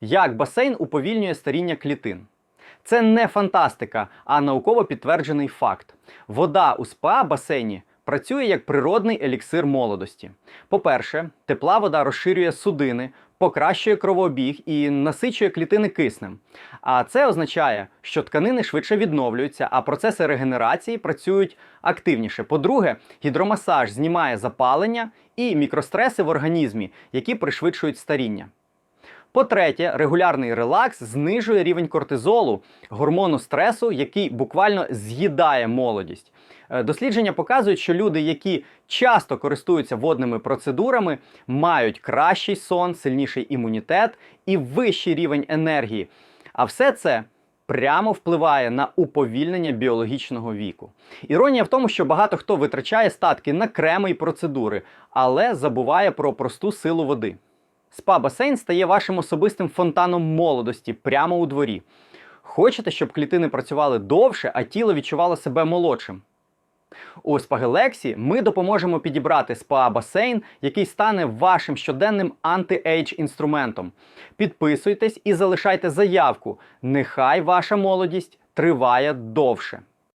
Як басейн уповільнює старіння клітин? Це не фантастика, а науково підтверджений факт. Вода у спа басейні працює як природний еліксир молодості. По-перше, тепла вода розширює судини, покращує кровообіг і насичує клітини киснем. А це означає, що тканини швидше відновлюються, а процеси регенерації працюють активніше. По-друге, гідромасаж знімає запалення і мікростреси в організмі, які пришвидшують старіння. По-третє, регулярний релакс знижує рівень кортизолу, гормону стресу, який буквально з'їдає молодість. Е, Дослідження показують, що люди, які часто користуються водними процедурами, мають кращий сон, сильніший імунітет і вищий рівень енергії. А все це прямо впливає на уповільнення біологічного віку. Іронія в тому, що багато хто витрачає статки на креми і процедури, але забуває про просту силу води. Спа-басейн стає вашим особистим фонтаном молодості прямо у дворі. Хочете, щоб клітини працювали довше, а тіло відчувало себе молодшим? У Спагелексі ми допоможемо підібрати спа-басейн, який стане вашим щоденним анти-ейдж інструментом. Підписуйтесь і залишайте заявку. Нехай ваша молодість триває довше.